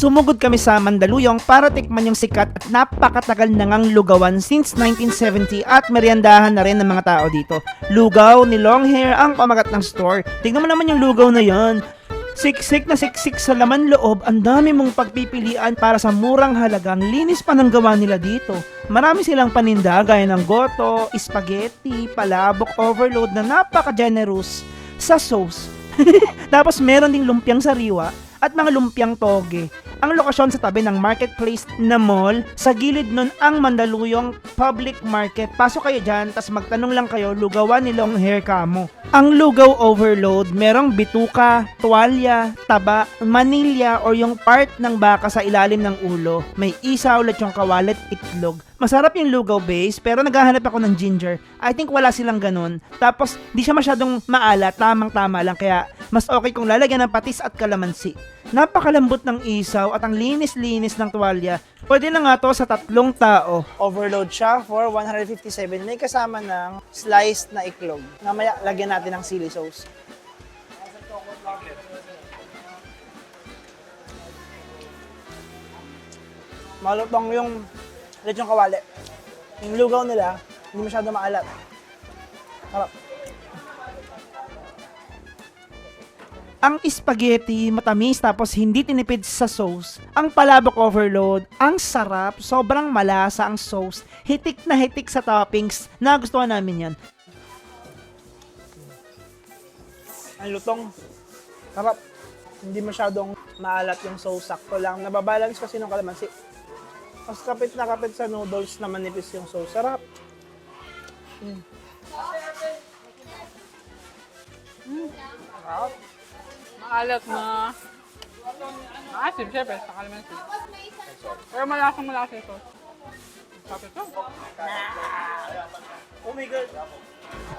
Sumugod kami sa Mandaluyong para tikman yung sikat at napakatagal na ngang lugawan since 1970 at meriendahan na rin ng mga tao dito. Lugaw ni Longhair ang pamagat ng store. Tingnan mo naman yung lugaw na yon. Siksik na siksik sa laman loob, ang dami mong pagpipilian para sa murang halagang linis pa ng gawa nila dito. Marami silang paninda gaya ng goto, spaghetti, palabok, overload na napaka-generous sa sauce. Tapos meron ding lumpiang sariwa at mga lumpiang toge. Ang lokasyon sa tabi ng marketplace na mall, sa gilid nun ang Mandaluyong Public Market. Pasok kayo dyan, tas magtanong lang kayo, lugawan ni Long Hair Kamo. Ang lugaw overload, merong bituka, tuwalya, taba, manilya or yung part ng baka sa ilalim ng ulo. May isaw, lechong kawalit, itlog. Masarap yung lugaw base, pero naghahanap ako ng ginger. I think wala silang ganun. Tapos, di siya masyadong maala, tamang-tama lang. Kaya, mas okay kung lalagyan ng patis at kalamansi. Napakalambot ng isaw at ang linis-linis ng tuwalya. Pwede na nga to sa tatlong tao. Overload siya for 157. May kasama ng sliced na iklog. Mamaya, lagyan natin ng chili sauce. Malutong yung lechong kawali. Yung lugaw nila, hindi masyado maalat. Harap. Ang spaghetti matamis tapos hindi tinipid sa sauce. Ang palabok overload, ang sarap, sobrang malasa ang sauce. Hitik na hitik sa toppings. Nagustuhan namin yan. Ang lutong. Sarap. Hindi masyadong maalat yung sauce. Sakto lang. Nababalance kasi ng kalamansi. Mas kapit na kapit sa noodles na manipis yung sauce. Sarap. Mm. Sarap. Maalat na. Maasim, syempre, sa kalamansi. Pero malasang malasa ito. Sabi ito. Oh my God.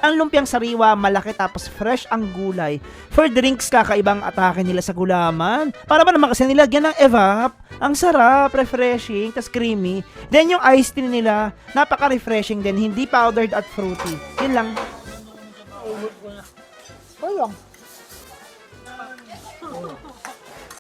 Ang lumpiang sariwa, malaki tapos fresh ang gulay. For drinks, kakaibang atake nila sa gulaman. Para ba naman kasi nilagyan ng evap? Ang sarap, refreshing, tas creamy. Then yung iced tea nila, napaka-refreshing din, hindi powdered at fruity. Yun lang. Ayun lang. 어.